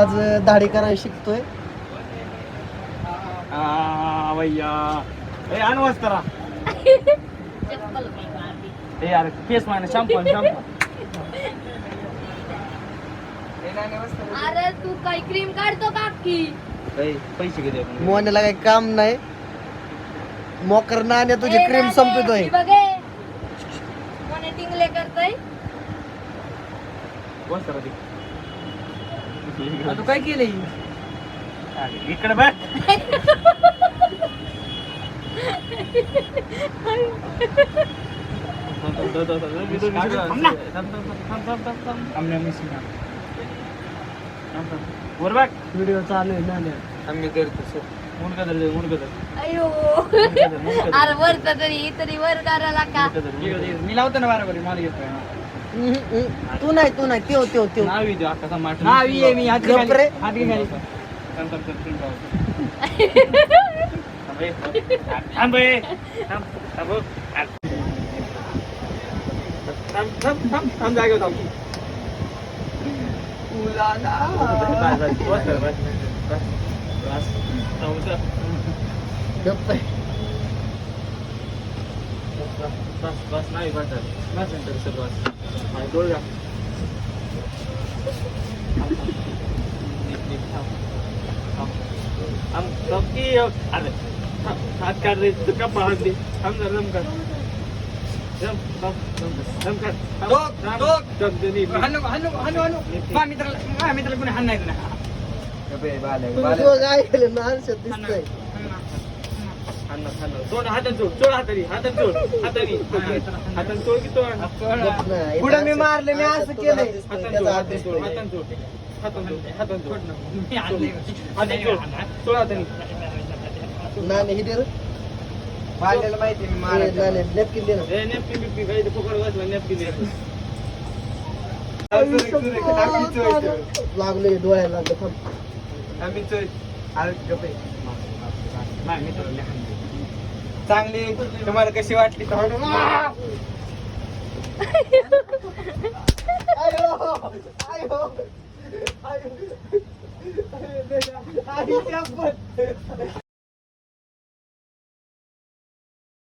आज दाढी करायला शिकतोय. आ, भैया ए आण वाजता ए यार केस माने शॅम्पू शॅम्पू अरे तू काही क्रीम काढतो का पैसे किती आपण? मोहनला काही काम नाही. मोकर नाण्या तुझी ए, क्रीम राणे, संपतोय. ही बघे. कोणी टिंगले करतोय? वाजता रे. तू काय केलंय इकडे बघ थांब ना. वर बघ व्हिडिओ चालू आहे नाण्या आम्ही करतो सर मुंडका धर मुंडका धर अयो. अरे वरत तरी तरी वर करायला का. मी लावतो ना बरोबर मला हम्म. तू नाही तू नाही त्यो त्यो त्यो नाव समाट. हा मी आहे, मी हात घे गप रे. खाली. हात घे खाली. थांब, थांब, थांब, थांब, थांब. थांब, ए. थांब, ए. थांब, थांब. थांब, थांब, थांब, थांब, जागेवर थांब. बस, बस, बस, बस, बस. बस. थांब, थांब. गप्प आहे. बस, बस, बस, नाही, बस, बस. बस, नंतर सर, बस. हा, डोळे दाब. थांब, थांब. नीट, नीट, थांब. थांब. थांब, थांब की, अरे, थांब, हात काढ रे, तुझं कपाळ हात दे. थांब जरा, दम काढ. दम, दम, दम काढ. दम काढ. थांब, डोक, थांब. डोक. दम दे, नीट, नीट. हाणू, हाणू, हाणू, हाणू. माझ्या मित्राला माझ्या मित्राला कोणी हाण नाही तुला तुझं दोघं ऐकलं ना आरशात दिसतंय हाण ना, हाण ना. सोड, हाताने सोड, सोड हाताने, हाताने सोड, हाताने. हाताने सोड की सोड. गप्प नाही. पुढं मी मारले मी असं केलंय हाताने सोड, त्याचा हात हाताने सोड, दिसतोय. हाताने सोड. हाताने सोड, हाताने सोड. मी आणलंय. हाताने सोड. सोड हाताने. नाणे ही दे माहिती मी napkin दे ना ए, napkin बिपकिन काही वाचलं, दे. लागले डोळ्याला लागलं थांब. आम्ही चोय. अरे गप्प आहे. नाही, मी तुला लहान आहे. चांगली तुम्हाला कशी वाटली आयो